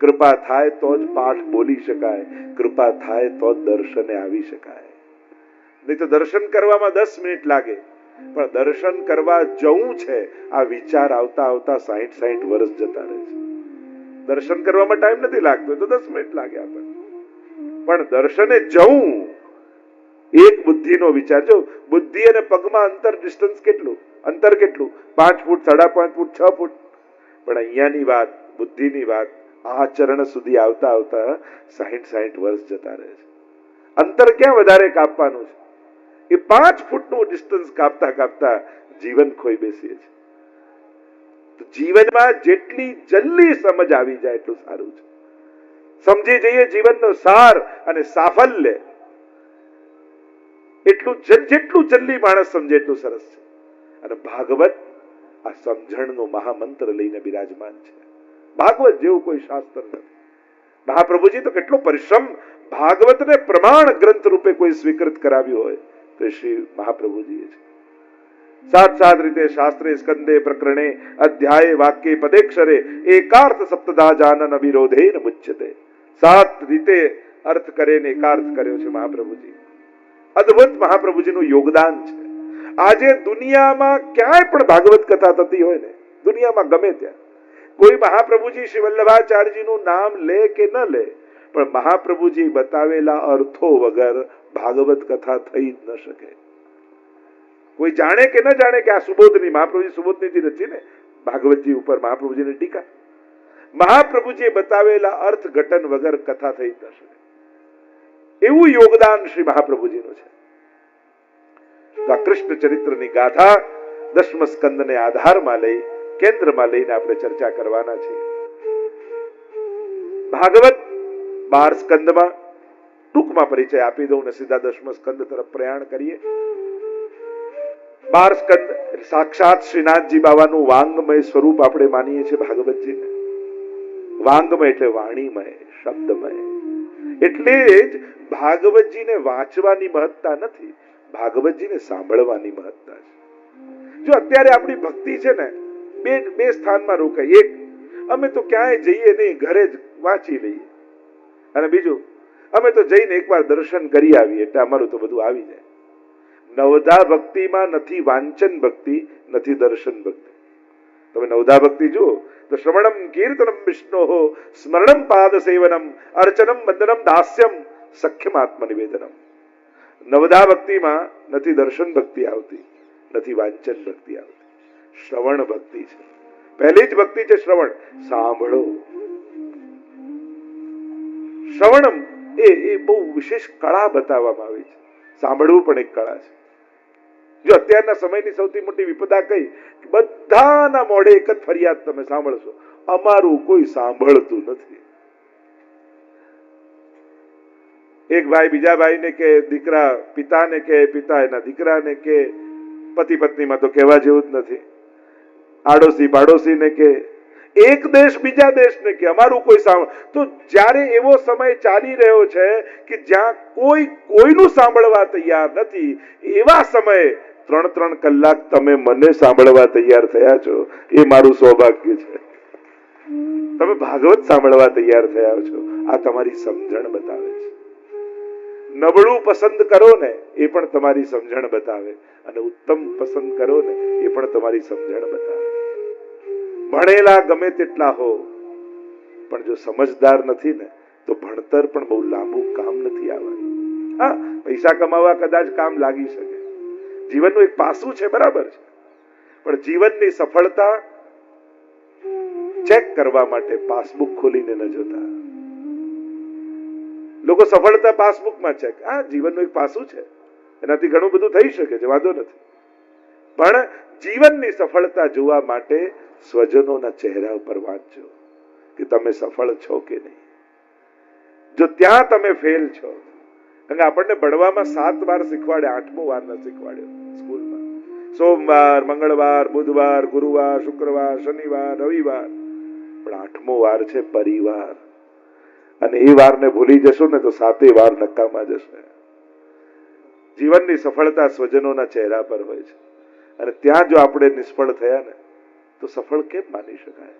કૃપા થાય તો જ પાઠ બોલી શકાય, કૃપા થાય તો જ દર્શને આવી શકાય. નહીં તો દર્શન કરવામાં દસ મિનિટ લાગે, પણ દર્શન કરવા જવું છે, આ વિચાર આવતા આવતા સાહીઠ સાહીઠ વર્ષ જતા રહે છે. દર્શન કરવામાં ટાઈમ નથી લાગતો તો દસ મિનિટ લાગે આપણને. પણ દર્શને જવું, એક બુદ્ધિનો વિચાર. જો બુદ્ધિ અને પગમાં અંતર ડિસ્ટન્સ કેટલું? અંતર કેટલું? પાંચ ફૂટ, સાડા પાંચ ફૂટ, છ ફૂટ. પણ અહીંયાની વાત, બુદ્ધિની વાત આ ચરણ સુધી આવતા આવતા સાહીઠ સાહીઠ વર્ષ જતા રહે છે. અંતર ક્યાં વધારે કાપવાનું છે? એ પાંચ ફૂટનું ડિસ્ટન્સ કાપતા કાપતા જીવન ખોઈ બેસીએ છીએ જીવનમાં જેટલી જલ્દી સમજ આવી જાય એટલું સારું છે. સમજી જઈએ જીવનનો સાર અને સાફલ્ય. એટલું જેટલું જલ્દી માણસ સમજે એટલું સરસ છે. અને ભાગવત આ સમજણનો મહામંત્ર લઈને બિરાજમાન છે. ભાગવત જેવું કોઈ શાસ્ત્ર નથી. મહાપ્રભુજી તો કેટલો પરિશ્રમ ભાગવતને પ્રમાણ ગ્રંથ રૂપે કોઈ સ્વીકૃત કરાવ્યું હોય તો શ્રી મહાપ્રભુજીએ છે. સાત સાત રીતે શાસ્ત્રે સ્કંદે પ્રકરણે અધ્યાય વાક્ય પદેક્ષરે એકાર્થ સપ્તદા જાનન વિરોધેન મુચ્યતે. સાત રીતે અર્થ કરે ને એકાર્થ કર્યો છે મહાપ્રભુજી. અદ્ભુત મહાપ્રભુજીનું યોગદાન છે. આજે દુનિયામાં ક્યાંય પણ ભાગવત કથા થતી હોય ને, દુનિયામાં ગમે ત્યાં કોઈ મહાપ્રભુજી શ્રી વલ્લભાચાર્યજીનું નામ લે કે ન લે, પણ મહાપ્રભુજી બતાવેલા અર્થો વગર ભાગવત કથા થઈ જ ન શકે. કોઈ જાણે કે ન જાણે કે આ સુબોધની, મહાપ્રભુજી સુબોધની રચી ભાગવતજી ઉપર મહાપ્રભુજીની ટીકા. મહાપ્રભુજીએ બતાવેલા અર્થ ઘટન વગર કથા થઈ જ ન શકે. એવું યોગદાન શ્રી મહાપ્રભુજીનું છે. કૃષ્ણ ચરિત્રની ગાથા દસમ સ્કંદને આધારમાં લઈ કેન્દ્રમાં લઈને આપણે ચર્ચા કરવાના છીએ. ભાગવત બાર સ્કંદમાં ટૂંકમાં પરિચય આપી દઉં ને સીધા દસમ સ્કંદ તરફ પ્રયાણ કરીએ. બાર સ્કંદ સાક્ષાત શ્રીનાથજી બાબાનું વાંગમય સ્વરૂપ આપણે માનીએ છીએ ભાગવતજી વાંગમય એટલે વાણીમય, શબ્દમય. એટલે જ ભાગવતજીને વાંચવાની મહત્તા નથી, ભાગવતજીને સાંભળવાની મહત્તા છે. જો અત્યારે આપણી ભક્તિ છે ને બે બે સ્થાનમાં રોકાય એક, અમે તો ક્યાંય જઈએ નહીં, ઘરે જ વાંચી લઈએ. અને બીજું, અમે તો જઈને એકવાર દર્શન કરી આવીએ એટલે અમારું તો બધું આવી જાય. નવધા ભક્તિમાં નથી વાંચન ભક્તિ, નથી દર્શન ભક્તિ. તમે નવધા ભક્તિ જુઓ, તો શ્રવણમ કીર્તનમ વિષ્ણો, સ્મરણમ પાદ સેવનમ અર્ચનમ વંદનમ દાસ્યમ, સખ્યમ આત્મનિવેદનમ. નવધા ભક્તિમાં નથી દર્શન ભક્તિ આવતી, નથી વાંચન ભક્તિ આવતી. શ્રવણ ભક્તિ છે. પહેલી જ ભક્તિ છે શ્રવણ. સાંભળો. શ્રવણમ એ એ બહુ વિશેષ કળા બતાવવામાં આવી છે. સાંભળવું પણ એક કળા છે. જો અત્યારના સમયની સૌથી મોટી વિપદા કઈ? બધાના મોઢે એક જ ફરિયાદ તમે સાંભળશો. અમારું કોઈ સાંભળતું નથી. એક ભાઈ બીજા ભાઈને કે, દીકરા પિતાને કે, પિતા એના દીકરાને કે, પતિ પત્નીમાં તો કહેવા જેવું જ નથી. આડોશી પાડોશીને કે, એક દેશ બીજા દેશને કે, અમારું કોઈ સાંભળ. તો જ્યારે એવો સમય ચાલી રહ્યો છે કે જ્યાં કોઈ, કોઈનું સાંભળવા તૈયાર નથી, એવા સમયે ત્રણ ત્રણ કલાક તમે મને સાંભળવા તૈયાર થયા છો, એ મારું સૌભાગ્ય છે. તમે ભાગવત સાંભળવા તૈયાર થયા છો, આ તમારી સમજણ બતાવે નબળું પસંદ કરો ને એ પણ તમારી સમજણ બતાવે. અને ઉત્તમ પસંદ કરો ને એ પણ તમારી સમજણ બતાવે. ભણેલા ગમે તેટલા હો, પણ જો સમજદાર નથી ને, તો ભણતર પણ બહુ લાંબુ કામ નથી આવવાનું. હા, પૈસા કમાવા કદાચ કામ લાગી શકે. જીવનનું એક પાસું છે, બરાબર છે. પણ જીવનની સફળતા ચેક કરવા માટે પાસબુક ખોલીને ન જોતા. લોકો સફળતા પાસબુકમાં છે આ જીવનનું એક પાસું છે. એનાથી ઘણું બધું થઈ શકે છે, વાંધો નથી. પણ જીવનની સફળતા જોવા માટે સ્વજનોના ચહેરા ઉપર વાંચજો કે તમે સફળ છો કે નહીં. જો ત્યાં તમે ફેલ છો, કારણ કે આપણને ભણવામાં સાત વાર શીખવાડે, આઠમો વાર ન શીખવાડ્યો સ્કૂલમાં. સોમવાર, મંગળવાર, બુધવાર, ગુરુવાર, શુક્રવાર, શનિવાર, રવિવાર. પણ આઠમો વાર છે પરિવાર. અને એ વારને ભૂલી જશો ને તો સાતે વાર નક્કામાં જશે. જીવનની સફળતા સ્વજનોના ચહેરા પર હોય છે. અને ત્યાં જો આપણે નિષ્ફળ થયા ને, તો સફળ કેમ માની શકાય?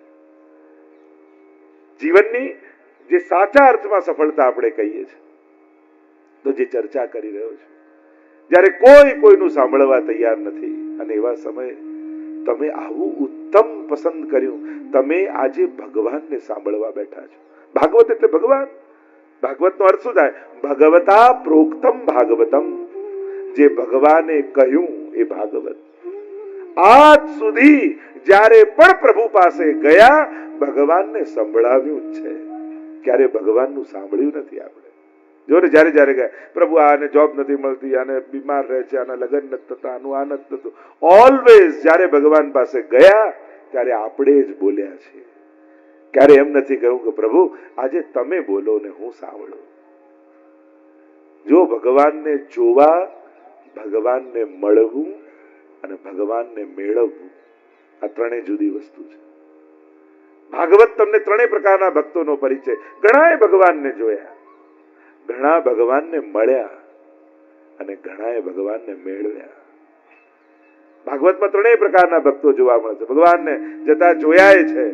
જીવનની જે સાચા અર્થમાં સફળતા આપણે કહીએ છીએ, તો જે ચર્ચા કરી રહ્યો છે. જ્યારે કોઈ કોઈનું સાંભળવા તૈયાર નથી, અને એવા સમયે તમે આવું ઉત્તમ પસંદ કર્યું. તમે આજે ભગવાનને સાંભળવા બેઠા છો. ભાગવત એટલે ભગવાન. ભાગવતનો અર્થ શું થાય? ભગવતા પ્રોક્તમ ભાગવતમ. જે ભગવાને કહ્યું એ ભાગવત. આજ સુધી જ્યારે પણ પ્રભુ પાસે ગયા, ભગવાનને સંભળાવ્યું છે. ક્યારે ભગવાનનું સાંભળ્યું નથી આપણે? જો ને જ્યારે જ્યારે ગયા પ્રભુ, આને જોબ નથી મળતી, આને બીમાર રહે છે, આના લગ્ન નથી થતા, આનું આ નથી થતું. ઓલવેઝ જ્યારે ભગવાન પાસે ગયા, ત્યારે આપણે જ બોલ્યા છે ક્યારે એમ નથી કહ્યું કે, પ્રભુ, આજે તમે બોલો ને હું સાંભળું. જો ભગવાનને જોવા, ભગવાનને મળવું અને ભગવાનને મેળવવું, આ ત્રણેય જુદી વસ્તુ છે. ભાગવત તમને ત્રણેય પ્રકારના ભક્તોનો પરિચય. ઘણાએ ભગવાનને જોયા. ઘણા ભગવાનને મળ્યા અને ઘણાએ ભગવાનને મેળવ્યા. ભાગવતમાં ત્રણેય પ્રકારના ભક્તો જોવા મળે છે. ભગવાનને જતા જોયા છે.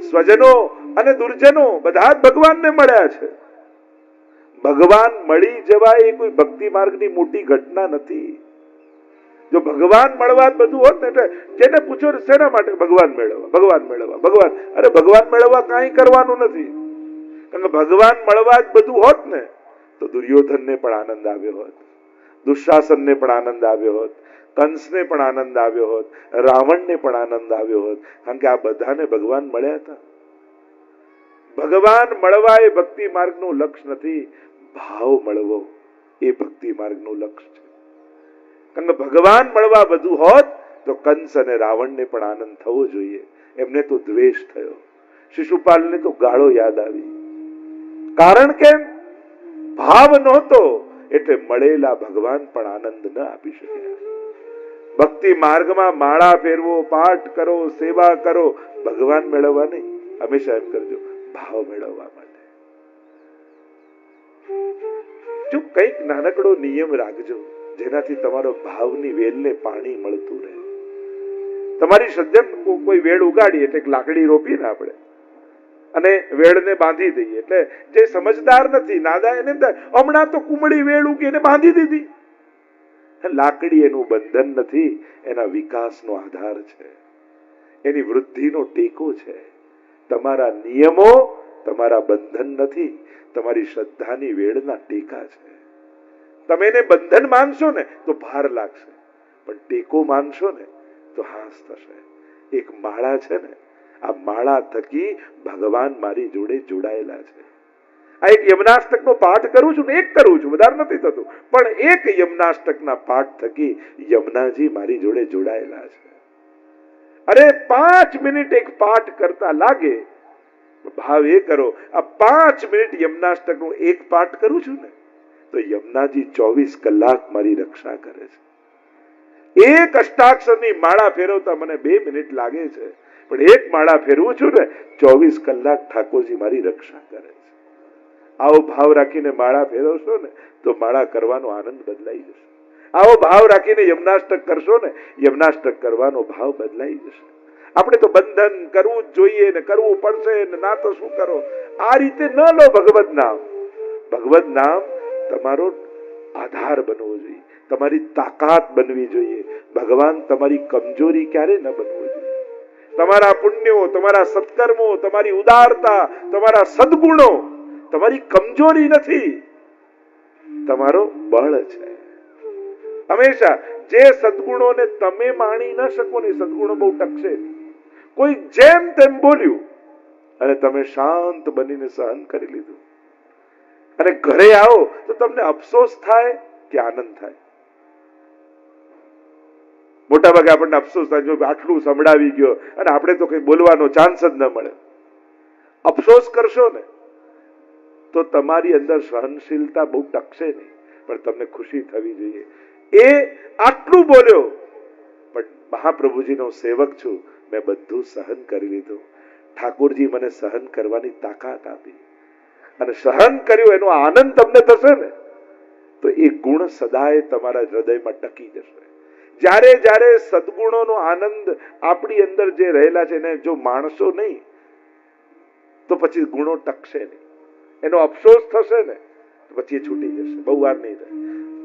સ્વજનો અને દુર્જનો બધા જ ભગવાનને મળ્યા છે. ભગવાન મળી જવા એ કોઈ ભક્તિ માર્ગની મોટી ઘટના નથી. જો ભગવાન મળવા બધું હોત ને એટલે જેને પૂછો શેના માટે ભગવાન મેળવવા? ભગવાન મેળવવા. ભગવાન, અરે ભગવાન મેળવવા કાંઈ કરવાનું નથી. કારણ ભગવાન મળવા જ બધું હોત ને, તો દુર્યોધનને પણ આનંદ આવ્યો હોત, દુશાસનને પણ આનંદ આવ્યો હોત, કંસને પણ આનંદ આવ્યો હોત, રાવણને પણ આનંદ આવ્યો હોત, કારણ કે આ બધાને ભગવાન મળ્યા હતા. ભગવાન મળવા એ ભક્તિ માર્ગનું લક્ષ્ય નથી, ભાવ મળવો એ ભક્તિ માર્ગનું લક્ષ્ય છે. કારણ કે ભગવાન મળવા બધું હોત, તો કંસ અને રાવણને પણ આનંદ થવો જોઈએ. એમને તો દ્વેષ થયો. શિશુપાલને તો ગાળો યાદ આવી. કારણ કે ભાવ નહોતો એટલે મળેલા ભગવાન પણ આનંદ ન આપી શક્યા ભક્તિ માર્ગમાં માળા ફેરવો, પાઠ કરો, સેવા કરો, ભગવાન મેળવવા નહીં. હંમેશા એમ કરજો, ભાવ મેળવવા માટે. જો કંઈક નાનકડો નિયમ રાખજો, જેનાથી તમારો ભાવની વેલને પાણી મળતું રહે. તમારી સજ્જન કોઈ વેળ ઉગાડી એટલે લાકડી રોપી ને આપણે. અને વેળને બાંધી દઈએ. એટલે જે સમજદાર નથી, નાદા એને હમણાં તો કુમળી વેળ ઉગી એને બાંધી દીધી. લાકડી એનું બંધન નથી, એના વિકાસનો આધાર છે. એની વૃદ્ધિનો ટેકો છે. તમારા નિયમો તમારા બંધન નથી, તમારી શ્રદ્ધાની વેળના ટેકા છે. તમે એને બંધન માનશો ને, તો ભાર લાગશે. પણ ટેકો માનશો ને, તો હાસ થશે. એક માળા છે ને આ માળા થકી ભગવાન મારી જોડે જોડાયેલા છે. આ એક યમનાષ્ટકનો પાઠ કરું છું ને, એક કરું છું, વધારે નથી થતું. પણ એક યમનાષ્ટકના પાઠ થકી યમુનાજી મારી જોડે જોડાયેલા છે. અરે પાંચ મિનિટ એક પાઠ કરતા લાગે. ભાવ એ કરો, આ પાંચ મિનિટ યમનાષ્ટકનું એક પાઠ કરું છું ને, તો યમુનાજી ચોવીસ કલાક મારી રક્ષા કરે છે. એક અષ્ટાક્ષરની માળા ફેરવતા મને બે મિનિટ લાગે છે. પણ એક માળા ફેરવું છું ને, ચોવીસ કલાક ઠાકોરજી મારી રક્ષા કરે છે. આવો ભાવ રાખીને માળા ફેરવશો ને, તો માળા કરવાનો આનંદ બદલાઈ જશે. આવો ભાવ રાખીને યમનાષ્ટક કરશો ને, યમનાષ્ટક કરવાનો ભાવ બદલાઈ જશે. આપણે તો બંધન કરવું જ જોઈએ ને, કરવું પડશે ને, ના તો શું કરો? આ રીતે ન લો ભગવત નામ. ભગવત નામ તમારો આધાર બનવો જોઈએ, તમારી તાકાત બનવી જોઈએ. ભગવાન તમારી કમજોરી ક્યારે ન બનવું જોઈએ. તમારા પુણ્યો, તમારા સત્કર્મો, તમારી ઉદારતા, તમારા સદગુણો, તમારી કમજોરી નથી. તમારો બળ છે. હંમેશા જે સદગુણોને તમે માણી ન શકો ને સદગુણો બહુ ટકશે કોઈ જેમ તેમ બોલ્યું અને તમે શાંત બનીને સહન કરી લીધું. અને ઘરે આવો તો તમને અફસોસ થાય કે આનંદ થાય. મોટા ભાગે આપણને અફસોસ થાય, જો આટલું સંભળાવી ગયો અને આપણે તો કઈ બોલવાનો ચાન્સ જ ન મળે. અફસોસ કરશો ને, તો તમારી અંદર સહનશીલતા બહુ ટકશે નહીં, પણ તમને ખુશી થવી જોઈએ. એ આટલું બોલ્યો, પણ મહાપ્રભુજીનો સેવક છું, મેં બધું સહન કરી લીધું. ઠાકોરજી મને સહન કરવાની તાકાત આપી. અને સહન કર્યું, એનો આનંદ તમને થશે ને, તો એ ગુણ સદાય તમારા હૃદયમાં ટકી જશે. જ્યારે જ્યારે સદગુણોનો આનંદ આપણી અંદર જે રહેલા છે એને જો માણસો નહીં, તો પછી ગુણો ટકશે નહીં. એનો અફસોસ થશે ને પછી એ છૂટી જશે. બહુ વાર નહીં થાય.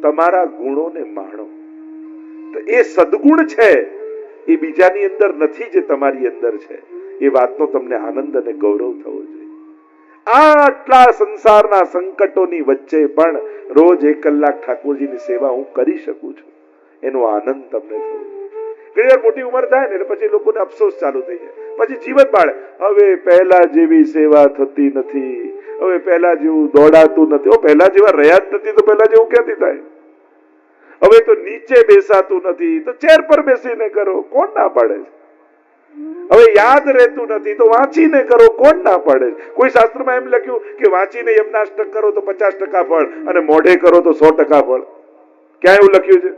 તમારા ગુણોને માણો. તો એ સદગુણ છે, એ બીજાની અંદર નથી જે તમારી અંદર છે. એ વાતનો તમને આનંદ અને ગૌરવ થવો જોઈએ. આટલા સંસારના સંકટોની વચ્ચે પણ રોજ એક કલાક ઠાકોરજીની સેવા હું કરી શકું છું. એનો આનંદ તમને થવો ઘણી મોટી ઉંમર થાય ને પછી લોકોને અફસોસ ચાલુ થઈ જાય. પછી જીવન બાળે, હવે પહેલા જેવી સેવા થતી નથી. હવે પહેલા જેવું દોડાતું નથી. પહેલા જેવા રહ્યા જ નથી તો પહેલા જેવું ક્યાંથી થાય? હવે તો નીચે બેસાતું નથી. તો ચેર પર બેસીને કરો. કોણ ના પાડે હવે યાદ રહેતું નથી તો વાંચીને કરો. કોણ ના પાડે કોઈ શાસ્ત્રમાં એમ લખ્યું કે વાંચીને યમનાષ્ટક કરો તો પચાસ ટકા ફળ અને મોઢે કરો તો સો ટકા ફળ. ક્યાં એવું લખ્યું છે?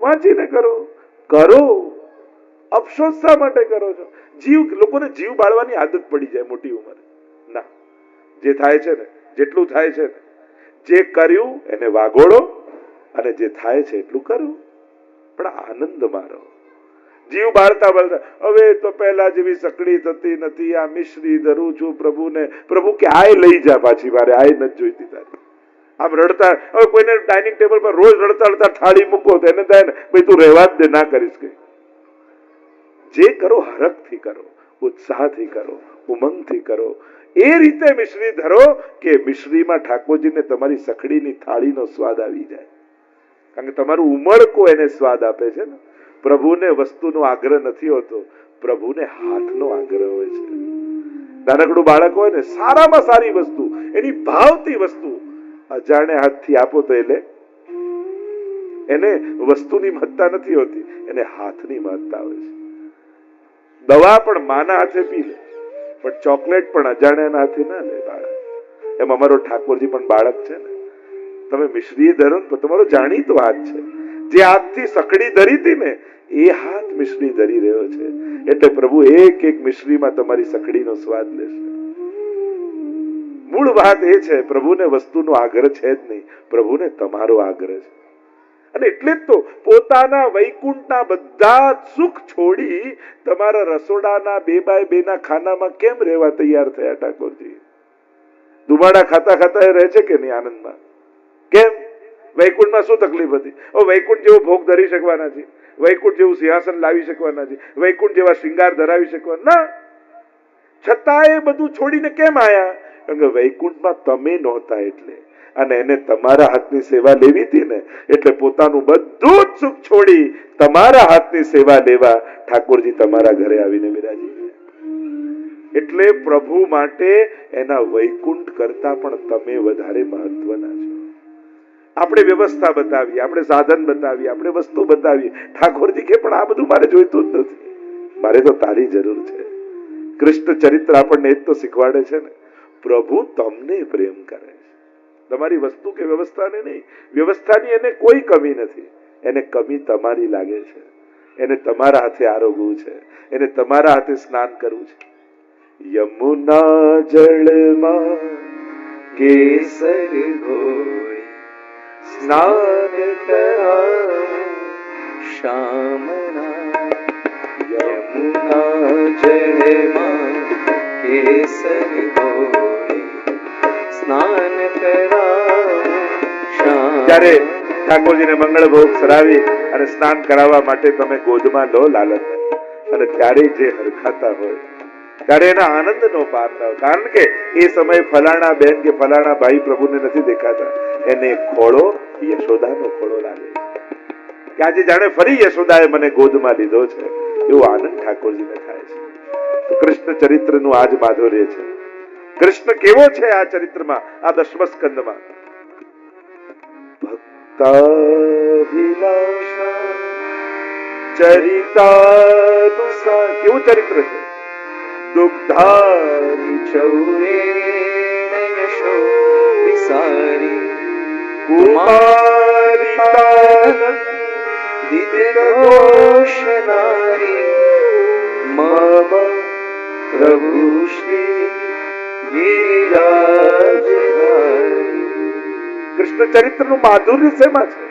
વાંચીને કરો. કરો. અફસોસ શા માટે કરો છો. જીવ, લોકોને જીવ બાળવાની આદત પડી જાય મોટી ઉંમરે. ના. જે થાય છે ને, જેટલું થાય છે ને, જે કર્યું એને વાગોળો અને જે થાય છે એટલું કરો પણ આનંદ મારો જીવ બાળતા બાળતા, હવે તો પહેલા જેવી સકડી થતી નથી, આ મિશ્રી ધરું છું પ્રભુને. પ્રભુ કે, આય લઈ જા પાછી, મારે આય નથી જોઈતી તારી. આમ રડતા, હવે કોઈને ડાઇનિંગ ટેબલ પર રોજ રડતા રડતા થાળી મૂકો તો એને ભાઈ, તું રહેવા જ દે, ના કરીશ કે. જે કરો, હરખથી કરો, ઉત્સાહથી કરો, ઉમંગથી કરો. એ રીતે મિશ્રી ધરો કે મિશ્રીમાં ઠાકોરજીને તમારી સખડીની થાળીનો સ્વાદ આવી જાય. કારણ કે તમારું ઉમળકો એને સ્વાદ આપે છે ને. પ્રભુને વસ્તુનો આગ્રહ નથી હોતો. પ્રભુને હાથનો આગ્રહ હોય છે. નાનકડું બાળક હોય ને, સારામાં સારી વસ્તુ, એની ભાવતી વસ્તુ અજાણે હાથથી આપો તો એટલે એને વસ્તુની મહત્તા નથી હોતી, એને હાથની મહત્તા હોય છે. દવા પણ માના હાથે પી લે, પણ ચોકલેટ પણ અજાણ્યાના હાથે ના લે બાળક. એમ અમારો ઠાકોરજી પણ બાળક છે ને. તમે મિશ્રી ધરો ને તમારો જાણીતો હાથ છે. જે હાથથી સકડી ધરી હતી ને, એ હાથ મિશ્રી ધરી રહ્યો છે. એટલે પ્રભુ, એક એક મિશ્રીમાં તમારી સકડીનો સ્વાદ લેશે. મૂળ વાત એ છે, પ્રભુને વસ્તુનો આગ્રહ છે જ નહીં. પ્રભુને તમારો આગ્રહ છે. અને એટલે જ તો પોતાના વૈકુંઠના બધા સુખ છોડી તમારા રસોડાના બે બાય બે ખાનામાં કેમ રહેવા તૈયાર થયા, ઠાકોરજી? દુબાડા ખાતા ખાતા એ રહે છે કે નહીં આનંદમાં? કેમ? વૈકુંઠમાં શું તકલીફ હતી? ઓ, વૈકુંઠ જેવો ભોગ ધરી શકવાના છે. વૈકુંઠ જેવું સિંહાસન લાવી શકવાના છે. વૈકુંઠ જેવા શ્રીંગાર ધરાવી શકવાના. ના! છતાં એ બધું છોડીને કેમ આયા? કે વૈકુંઠમાં તમે નહોતા એટલે. અને એને તમારા હાથની સેવા લેવી હતી ને, એટલે પોતાનું બધું જ સુખ છોડી તમારા હાથની સેવા લેવા ઠાકોરજી તમારા ઘરે આવીને બિરાજી એટલે પ્રભુ માટે એના વૈકુંઠ કરતા પણ તમે વધારે મહત્વના છો. આપણે વ્યવસ્થા બતાવી આપણે સાધન બતાવી આપણે વસ્તુ બતાવી ઠાકોરજી કે પણ આ બધું મારે જોઈતું જ નથી. મારે તો તારી જરૂર છે. કૃષ્ણ ચરિત્ર આપણને એ તો શીખવાડે છે ને, પ્રભુ તમને પ્રેમ કરે છે. તમારી વસ્તુ કે વ્યવસ્થાને નહીં, વ્યવસ્થાની એને કોઈ કમી નથી. એને કમી તમારી લાગે છે. એને તમારા હાથે આરોગવું છે. એને તમારા હાથે સ્નાન કરવું છે. યમુના જળમાં કેસર ઘોળી સ્નાન કરા શામના ત્યારે ઠાકોરજીને મંગળ ભોગ સરાવી અને સ્નાન કરાવવા માટે તમે ગોદમાં લો લાલન અને ત્યારે જે હરખાતા હોય, ત્યારે એના આનંદ નો પાર ન કારણ કે એ સમયે ફલાણા બેન કે ફલાણા ભાઈ પ્રભુને નથી દેખાતા. એને ખોળો, યશોદાનો ખોળો લાગે કે આજે જાણે ફરી યશોદાએ મને ગોદમાં લીધો છે. એવો આનંદ ઠાકોરજીને થાય છે. કૃષ્ણ ચરિત્રનું આજ માધુર્ય છે. કૃષ્ણ કેવો છે આ ચરિત્રમાં, આ દશમ સ્કંદમાં કેવું ચરિત્ર છે? દુગ્ધારી ચૌરેણ યશો વિસારી કુમારિતાનંદ દિવ્યઘોષનારી મમ માધુર્ય શેમાં છે?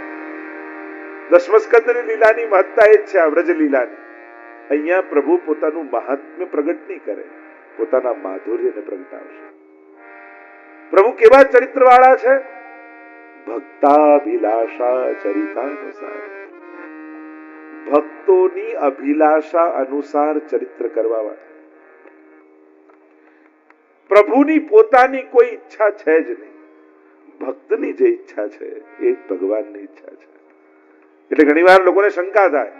દશમસ્કંદની લીલાની મહત્તા એ જ છે આ લીલાની. અહીંયા પ્રભુ પોતાનું મહાત્મ્ય પ્રગટ નહીં કરે, પોતાના માધુર્યને પ્રગટાવશે. પ્રભુ કેવા ચરિત્ર વાળા છે? ભક્તાભિલાષા ચરિતાનુસાર. ભક્તોની અભિલાષા અનુસાર ચરિત્ર કરવા પ્રભુની પોતાની કોઈ ઈચ્છા છે જ નહીં. ભક્તની જે ઈચ્છા છે, એ ભગવાનની ઈચ્છા છે. એટલે ઘણીવાર લોકોને શંકા થાય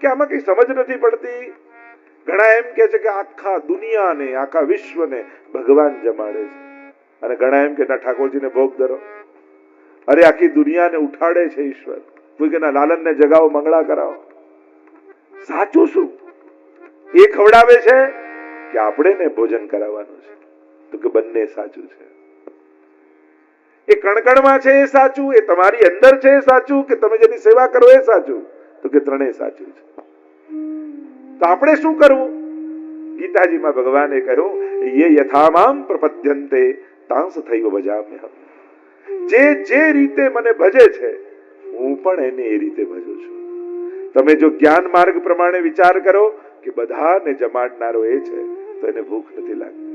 કે આમાં કઈ સમજ નથી પડતી. ઘણા એમ કે છે કે આખા દુનિયાને, આખા વિશ્વને ભગવાન જમાડે છે. અને ઘણા એમ કે ના, ઠાકોરજીને ભોગ ધરો. અરે આખી દુનિયાને ઉઠાડે છે ઈશ્વર. કોઈ કે ના લાલનને જગાવો, મંગળા કરાવો. સાચું શું? એ ખવડાવે છે કે આપણે ને ભોજન કરાવવાનું છે. તો કે બંને સાચું છે. એ કણકણમાં છે એ સાચું, એ તમારી અંદર છે એ સાચું, કે તમે જેની સેવા કરો એ સાચું? તો કે ત્રણેય સાચું છે. તો આપણે શું કરવું? ગીતાજીમાં ભગવાને કહ્યું, યે યથામામ પ્રપદ્યંતે તાંસ થયો ભજામ્ય જે જે રીતે મને ભજે છે હું પણ એને એ રીતે ભજું છું. તમે જો જ્ઞાન માર્ગ પ્રમાણે વિચાર કરો કે બધાને જમાડનારો એ છે, તો એને ભૂખ નથી લાગતી.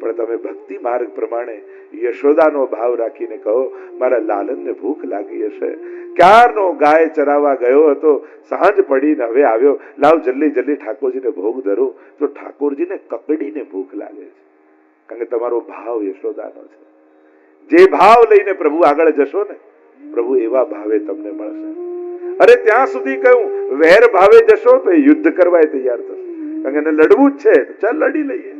પણ તમે ભક્તિ માર્ગ પ્રમાણે યશોદાનો ભાવ રાખીને કહો, મારા લાલનને ભૂખ લાગી હશે. ક્યારનો ગાય ચરાવવા ગયો હતો, સાંજ પડીને હવે આવ્યો. લાવ જલ્દી જલ્દી ઠાકોરજીને ભોગ ધરો. તો ઠાકોરજીને કકડીને ભૂખ લાગે છે. કારણ કે તમારો ભાવ યશોદાનો છે. જે ભાવ લઈને પ્રભુ આગળ જશો ને પ્રભુ એવા ભાવે તમને મળશે. અરે ત્યાં સુધી કહ્યું વેર ભાવે જશો તો એ યુદ્ધ કરવા તૈયાર થશે. કારણ કે એને લડવું જ છે, તો ચાલ લડી લઈએ.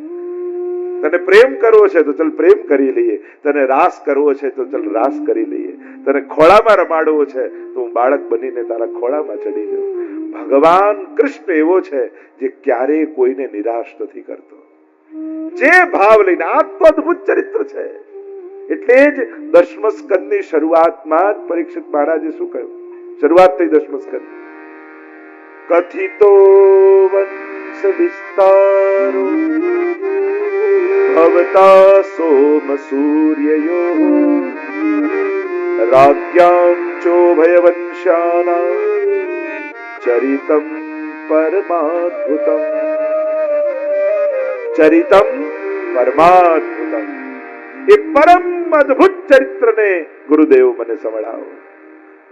તને પ્રેમ કરવો છે તો ચાલ પ્રેમ કરી લઈએ. તને રાસ કરવો છે તો ચાલ રાસ કરી લઈએ. તને ખોળામાં રમાડવો છે તો હું બાળક બનીને તારા ખોળામાં ચડી જાઉં. ભગવાન કૃષ્ણ એવો છે જે ક્યારેય કોઈને નિરાશ નથી કરતો. જે ભાવ લઈને આ તો અદભુત ચરિત્ર છે. એટલે જ દશમ સ્કંદની શરૂઆતમાં જ પરીક્ષિત મહારાજે શું કહ્યું? શરૂઆત થઈ દસમ સ્કંદ કથિતો વંશ વિસ્તારો, ભવતા સોમ સૂર્યયો રાજ્યામ ચોભયવંશાના ચરિતમ પરમાદ્ભુતમ ચરિતમ પરમાદ્ભુતમ. એ પરમ અદભુત ચરિત્રને ગુરુદેવ મને સંભળાવો.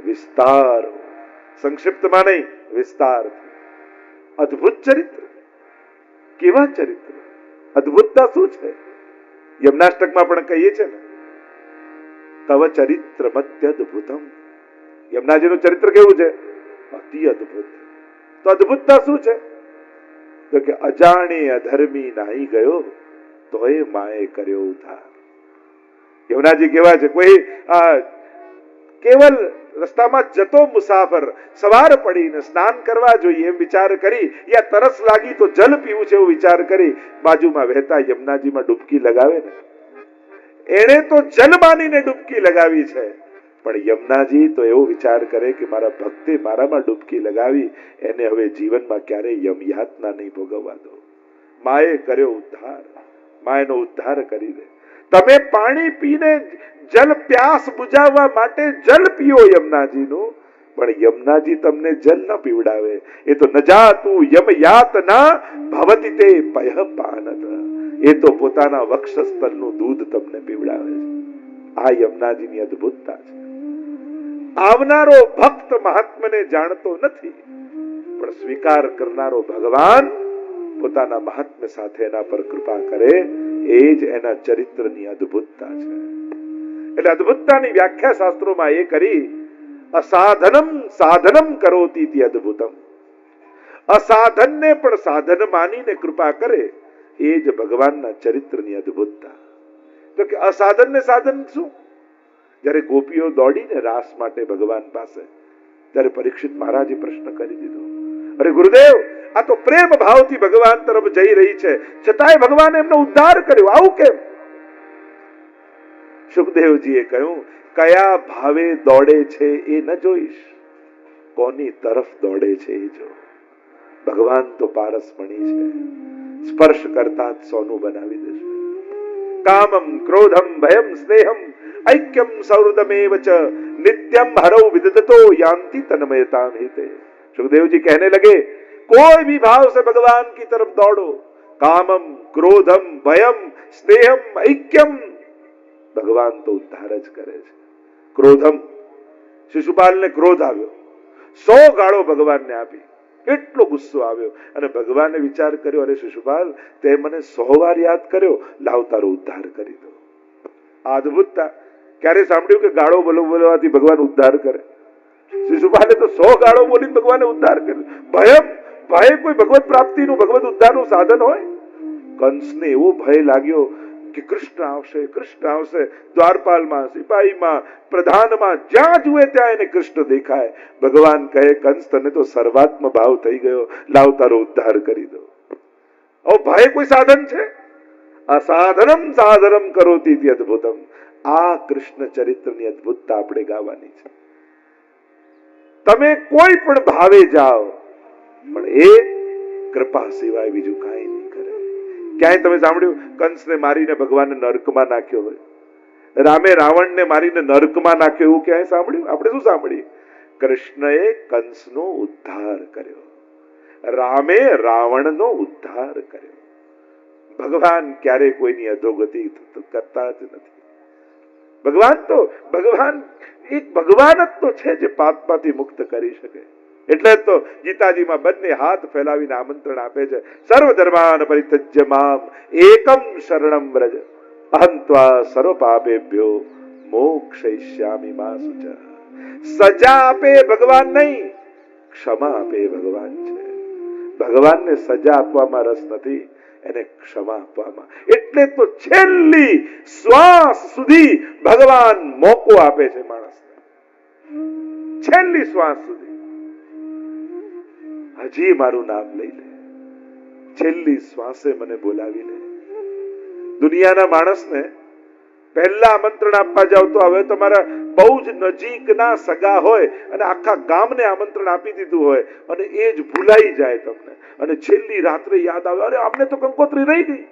વિસ્તાર સંક્ષિપ્તમાં નહીં, વિસ્તાર અદ્ભુત ચરિત્ર. કેવા ચરિત્ર? અદ્ભુતતા શું છે? યમનાષ્ટકમાં પણ કહીએ છે ને, તવ ચરિત્ર મત્યદ્ભુતમ. યમનાજીનું ચરિત્ર કેવું છે? અતિ અદ્ભુત. તો અદ્ભુતતા શું છે? તો કે અજાણે અધર્મી નાહી ગયો, તોય માએ કર્યો ઉધાર યમુનાજી કેવા છે? કોઈ કેવલ રસ્તામાં જતો મુસાફર સવાર પડીને સ્નાન કરવા જોઈએ એમ વિચાર કરી યા તરસ લાગી તો જલ પીવું છે એવો વિચાર કરી બાજુમાં વહેતા યમુનાજીમાં ડૂબકી લગાવે ને. એણે તો જલ માનીને ડૂબકી લગાવી છે. પણ યમુનાજી તો એવો વિચાર કરે કે મારા ભક્તે મારામાં ડૂબકી લગાવી, એને હવે જીવનમાં ક્યારેય યમયાતના નહીં ભોગવવા દો. માએ કર્યો ઉદ્ધાર. માએનો ઉદ્ધાર કરી દે. તમે પાણી પીને જલ પ્યાસ બુજાવવા માટે જલ પીઓ યમુનાજીનું. પણ યમુનાજી તમને જલ ન પીવડાવે. એ તો ન જાતું યમ યાતના ભવતી તે પય પાનત એ તો પોતાના વક્ષસ્થળનું દૂધ તમને પીવડાવે છે. આ યમુનાજીની અદ્ભુતતા છે. આવનારો ભક્ત મહાત્મને જાણતો નથી. પણ સ્વીકાર કરનારો ભગવાન પોતાના મહાત્મ્ય સાથે એના પર કૃપા કરે. એ જ એના ચરિત્રની અદ્ભુતતા છે. એટલે અદ્ભુતતાની વ્યાખ્યા શાસ્ત્રોમાં એ કરી, અસાધનમ સાધનમ કરોતી તી અદ્ભુતમ. અસાધનને પણ સાધન માનીને કૃપા કરે, એ જ ભગવાનના ચરિત્રની અદ્ભુતતા. તો કે અસાધનને સાધન શું? જ્યારે ગોપીઓ દોડીને રાસ માટે ભગવાન પાસે, ત્યારે પરીક્ષિત મહારાજે પ્રશ્ન કરી દીધો અરે ગુરુદેવ, આ તો પ્રેમ ભાવથી ભગવાન તરફ જઈ રહી છે. છતાંય ભગવાન એમનો ઉદ્ધાર કર્યો. આવું કેમ? સુખદેવજીએ કહ્યું, કયા ભાવે દોડે છે એ ન જોઈશ. કોની તરફ દોડે છે એ જો. ભગવાન તો પારસમણી છે. સ્પર્શ કરતા જ સોનું બનાવી દેશે. કામમ, ક્રોધમ, ભયમ, સ્નેહમ, ઐક્યમ સૌરદમેવ ચ, નિત્યમ હરૌ વિદતો યાંતિ તન્મયતામ હિતે सुखदेव जी कहने लगे कोई भी भाव से भगवान की तरफ दौड़ो કામમ ક્રોધમ ભયમ સ્નેહમ ઐક્યમ ભગવાન તો ઉદ્ધાર જ કરે છે ક્રોધમ શિશુપાલને ક્રોધ આવ્યો સો ગાળો ભગવાનને આપી કેટલો ગુસ્સો આવ્યો અને ભગવાને વિચાર કર્યો અરે શિશુપાલ તે મને સો વાર યાદ કર્યો લાવ તારો ઉદ્ધાર કરી દો આ અદ્ભુતતા ક્યારે સાંભળ્યું કે ગાળો બોલો બોલવાથી ભગવાન ઉદ્ધાર કરે શિશુપાલે તો સો ગાળો બોલીને ભગવાને ઉદ્ધાર કર્યો. ભય ભય કોઈ ભગવત પ્રાપ્તિનું, ભગવત ઉદ્ધારનું સાધન હોય? કંસને એવો ભય લાગ્યો કે કૃષ્ણ આવશે કૃષ્ણ આવશે, દ્વારપાલમાં, સિપાહીમાં, પ્રધાનમાં, જ્યાં જુએ ત્યાં એને કૃષ્ણ દેખાય. ભગવાન કહે, કંસ, તને તો સર્વાત્મ ભાવ થઈ ગયો. લાવ તારો ઉદ્ધાર કરી દો. ઓ ભય કોઈ સાધન છે? અસાધનમ સાધનમ કરોતી અદ્ભુતમ. આ કૃષ્ણ ચરિત્રની અદ્ભુતતા આપણે ગાવાની છે. તમે કોઈ પણ ભાવે જાઓ, પણ એ કૃપા સિવાય બીજું કાંઈ નહીં કરે. ક્યાંય તમે સાંભળ્યું, કંસને મારીને ભગવાનને નર્કમાં નાખ્યો હોય. રામે રાવણને મારીને નર્કમાં નાખ્યો એવું ક્યાંય સાંભળ્યું? આપણે શું સાંભળીએ? કૃષ્ણએ કંસનો ઉદ્ધાર કર્યો. રામે રાવણનો ઉદ્ધાર કર્યો. ભગવાન ક્યારે કોઈની અધોગતિ કરતા જ નથી. ભગવાન તો, ભગવાન એક ભગવાન જ તો છે જે પાપમાંથી મુક્ત કરી શકે. એટલે તો ગીતાજીમાં બંને હાથ ફેલાવીને આમંત્રણ આપે છે. સર્વ ધર્માન પરિત્યજ્ય મામ, એકમ શરણમ વ્રજ. અહંત્વા સર્વ પાપેભ્યો મોક્ષયિષ્યામિ મા સુચ. સજા આપે ભગવાન નહીં ક્ષમા આપે ભગવાન છે. ભગવાનને સજા આપવામાં રસ નથી, એને ક્ષમા આપવામાં. એટલે તો છેલ્લી શ્વાસ સુધી ભગવાન મોકો આપે છે માણસને. છેલ્લી શ્વાસ સુધી. હજી મારું નામ લઈ લે. છેલ્લી શ્વાસે મને બોલાવી લે. દુનિયાના માણસને પહેલા આમંત્રણ આપવા જાવ તો હવે તમારા બહુ જ નજીકના સગા હોય અને આખા ગામને આમંત્રણ આપી દીધું હોય અને એ જ ભૂલાઈ જાય તમને. અને છેલ્લી રાત્રે યાદ આવે, અરે આમને તો કંકોત્રી રહી ગઈ.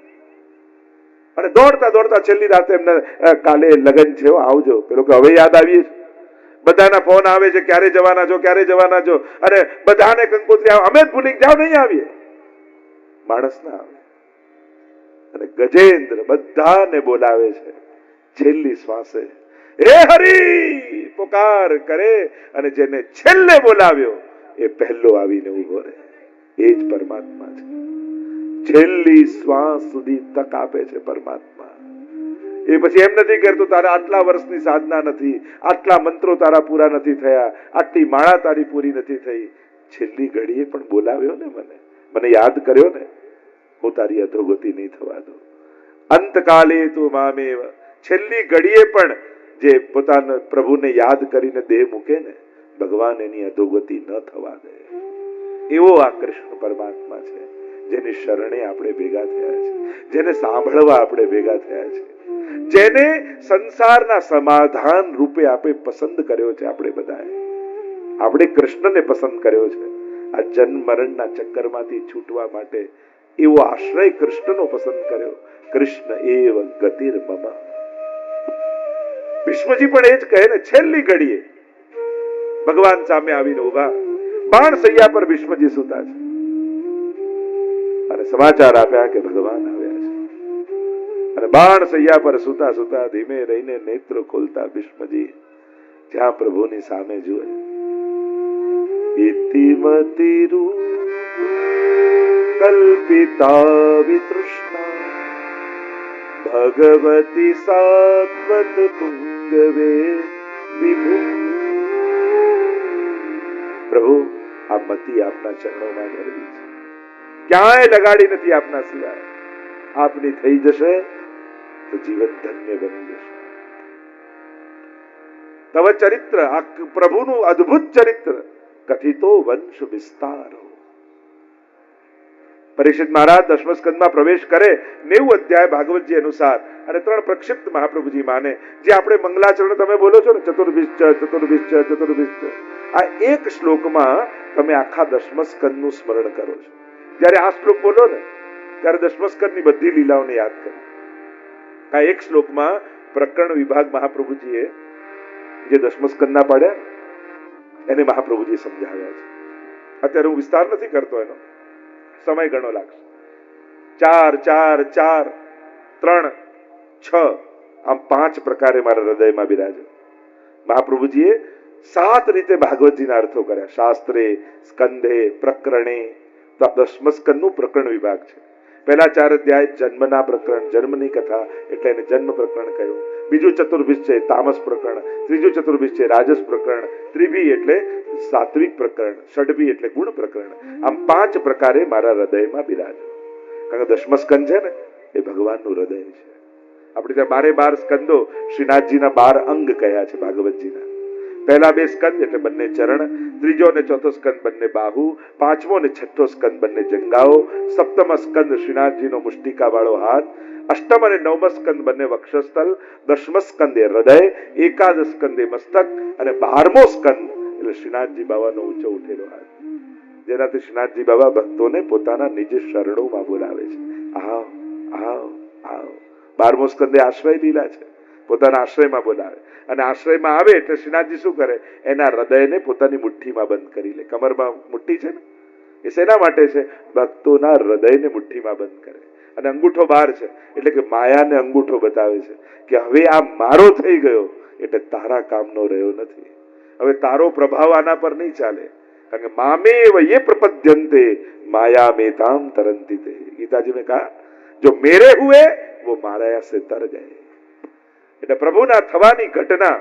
અને દોડતા દોડતા છેલ્લી રાતે એમને કાલે લગ્ન છે આવજો. પેલો કે, હવે યાદ આવીએ બધાના ફોન આવે છે, ક્યારે જવાના છો? ક્યારે જવાના છો? અને બધાને કંકોત્રી આવે. અમે જ ભૂલી જાઓ નહીં આવીએ. માણસ ના આવે. અને ગજેન્દ્ર બધાને બોલાવે છે, છેલ્લી શ્વાસે. એ હરી! પોકાર કરે. અને જેને છેલ્લે બોલાવ્યો, એ પહેલો આવીને ઊભો રહે. એ જ પરમાત્મા છે. છેલ્લી શ્વાસ સુધી તક આપે છે પરમાત્મા. એ પછી એમ નથી કરતો, તારા આટલા વર્ષની સાધના નથી, આટલા મંત્રો તારા પૂરા નથી થયા, આટલી માળા તારી પૂરી નથી થઈ. છેલ્લી ઘડીએ પણ બોલાવ્યો ને મને મને યાદ કર્યો ને, હું તારી અધોગતિ નહીં થવા દઉં. અંતકાલે તો મામેવ, છેલ્લી ઘડીએ પણ જે પોતાના પ્રભુને યાદ કરીને દેહ મૂકે ને, ભગવાન એની અધોગતિ ન થવા દે. એવો આ કૃષ્ણ પરમાત્મા છે. જેની શરણે આપણે ભેગા થયા છે, જેને સાંભળવા આપણે ભેગા થયા છે, જેને સંસારના સમાધાન રૂપે આપણે પસંદ કર્યો છે આપણે બધાએ. આપણે કૃષ્ણને પસંદ કર્યો છે. આ જન્મ મરણના ચક્કરમાંથી છૂટવા માટે એવો આશ્રય કૃષ્ણનો પસંદ કર્યો. કૃષ્ણ એવ ગતિર મમ. વિશ્વજી પણ એ જ કહે ને, છેલ્લી ઘડીએ ભગવાન સામે આવીને ઊભા બાણ સૈયા પર વિશ્વજી સુતા છે. અને સમાચાર આપ્યા કે ભગવાન આવ્યા છે. અને બાણ સૈયા પર સુતા સુતા ધીમે રહીને નેત્ર ખોલતા ભીષ્મજી જ્યાં પ્રભુની સામે જુએ. ઇતિમતિરુ કલ્પિતા વિતૃષ્ણા. ભગવતી સાત્વત તુંગવે વિભુ. પ્રભુ, આ મતિ આપના ચરણોમાં ધરવી છે. ક્યાંય લગાડી નથી આપના સિવાય. આપની થઈ જશે તો જીવન ધન્ય બની જશે. તવ ચરિત્ર આ પ્રભુનું અદ્ભુત ચરિત્ર, કથિતો વંશ વિસ્તાર. પરિષદ મહારાજ દસમ સ્કંદમાં પ્રવેશ કરે નેવું અધ્યાય ભાગવતજી અનુસાર અને ત્રણ પ્રક્ષિપ્ત મહાપ્રભુજી માને, જે આપણે મંગલાચરણ તમે બોલો છો ને, ચતુર્ભિશ્ચ ચતુર્ભિશ્ચ ચતુર્ભિશ્ચ. આ એક શ્લોકમાં તમે આખા દસમ સ્કંદનું સ્મરણ કરો છો. જ્યારે આ શ્લોક બોલો ને, ત્યારે દસમ સ્કંદની બધી લીલાઓને યાદ કરી. આ એક શ્લોકમાં પ્રકરણ વિભાગ મહાપ્રભુજીએ જે દસમ સ્કંદના પાડ્યા, એને મહાપ્રભુજી સમજાવ્યા છે. અત્યારે હું વિસ્તાર નથી કરતો એનો. સમય ઘણો લાગશે. ચાર ચાર ચાર, ત્રણ, છ, આમ પાંચ પ્રકારે મારા હૃદયમાં બિરાજો. મહાપ્રભુજીએ સાત રીતે ભાગવતજીના અર્થો કર્યા. શાસ્ત્રે સ્કંધે પ્રકરણે તો દસમ સ્કંદનું પ્રકરણ વિભાગ છે. પહેલા ચાર અધ્યાય જન્મના પ્રકરણ, જન્મની કથા, એટલે એને જન્મ પ્રકરણ કહ્યું. બીજું ચતુર્ભિષ છે, તામસ પ્રકરણ. ત્રીજું ચતુર્ભિષ છે, રાજસ પ્રકરણ. ત્રિભી એટલે સાત્વિક પ્રકરણ, ષડભી એટલે ગુણ પ્રકરણ. આમ પાંચ પ્રકારે મારા હૃદયમાં બિરાજો. કારણ કે દસમ સ્કંદ છે ને, એ ભગવાનનું હૃદય છે. આપણે ત્યાં બારે બાર સ્કંદો શ્રીનાથજીના બાર અંગ કહ્યા છે, ભાગવતજીના. પહેલા બે સ્કંદ એટલે બંને ચરણ, ત્રીજો અને ચોથો સ્કંદ બંને બાહુ, પાંચમો અને છઠ્ઠો સ્કંદ બંને જંગાઓ, સપ્તમ સ્કંદ શ્રીનાથજીનો મુષ્ટિકા વાળો હાથ, અષ્ટમ અને નવમ સ્કંદ બંને વક્ષસ્થલ, દસમ સ્કંદે હૃદય, એકાદ સ્કંદે મસ્તક અને બારમો સ્કંદ એટલે શ્રીનાથજી બાબાનો ઊંચો ઉઠેલો હાથ. જેનાથી શ્રીનાથજી બાબા ભક્તોને પોતાના નિજ શરણોમાં બોલાવે છે. આવ આવ આવ. બારમો સ્કંદે આશ્રય લીલા છે. પોતાના આશ્રયમાં બોલાવે. અને આશ્રયમાં આવે એટલે શ્રીનાથજી શું કરે? એના હૃદયને પોતાની મુઠ્ઠીમાં બંધ કરી લે. કમરમાં મુઠ્ઠી છે ને? એ શેના માટે છે? ભક્તોના હૃદયને મુઠ્ઠીમાં બંધ કરે. અને અંગૂઠો બહાર છે. એટલે કે માયાને અંગૂઠો બતાવે છે કે હવે આ મારો થઈ ગયો એટલે તારા કામનો રહ્યો નથી. હવે તારો પ્રભાવ આના પર નહીં ચાલે. કારણ કે મામેવ યે પ્રપદ્યંતે, માયા મેતામ તરંતી ગીતાજી ગીતાજીને કહા, જો મેરે હુએ, વો મારા યા તર જાય. એટલે પ્રભુના થવાની ઘટના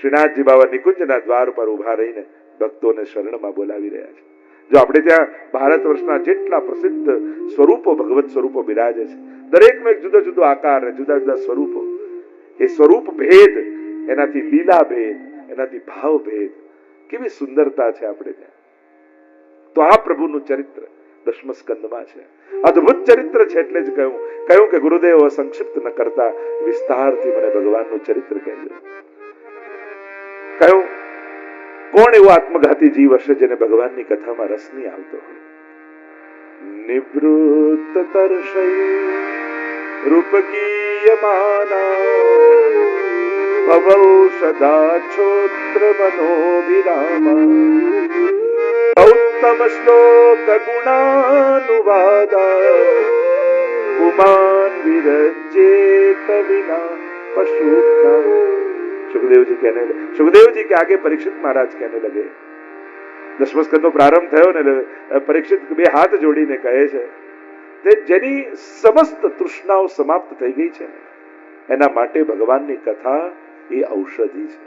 શ્રીનાથજી બાબા નિકુંજના દ્વાર પર ઊભા રહીને ભક્તોને શરણમાં બોલાવી રહ્યા છે. જો આપણે ત્યાં ભારત વર્ષના જેટલા પ્રસિદ્ધ સ્વરૂપો, ભગવત સ્વરૂપો બિરાજે છે, દરેકનો એક જુદો જુદો આકાર જુદા જુદા સ્વરૂપો, એ સ્વરૂપ ભેદ, એનાથી લીલા ભેદ, એનાથી ભાવ ભેદ, કેવી સુંદરતા છે આપણે ત્યાં. તો આ પ્રભુનું ચરિત્ર દસમ સ્કંદમાં છે. અદ્ભુત ચરિત્ર છે એટલે જ કહ્યું. કહ્યું કે ગુરુદેવ સંક્ષિપ્ત ન કરતા વિસ્તારથી મને ભગવાનનું ચરિત્ર કહેજો કહ્યું, કોણ એવો આત્મઘાતી જીવ હશે જેને ભગવાનની કથામાં રસ નહીં આવતો? નિવૃત્ત તર્ષય રૂપકીયમાના ભવૌષધાછોત્ર મનોવિરામા ઉત્તમ શ્લોક ગુણાનુવાદા पुमान विरजेत विना पशुना सुखदेव जी कहने लगे सुखदेव जी के आगे परीक्षित महाराज कहने लगे દસમા સ્કંદનો પ્રારંભ થયો ને એટલે પરીક્ષિત બે હાથ જોડીને કહે છે તે જેની સમસ્ત તૃષ્ણાઓ સમાપ્ત થઈ ગઈ છે ને એના માટે ભગવાનની કથા એ ઔષધિ છે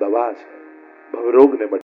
દવા છે ભવરોગને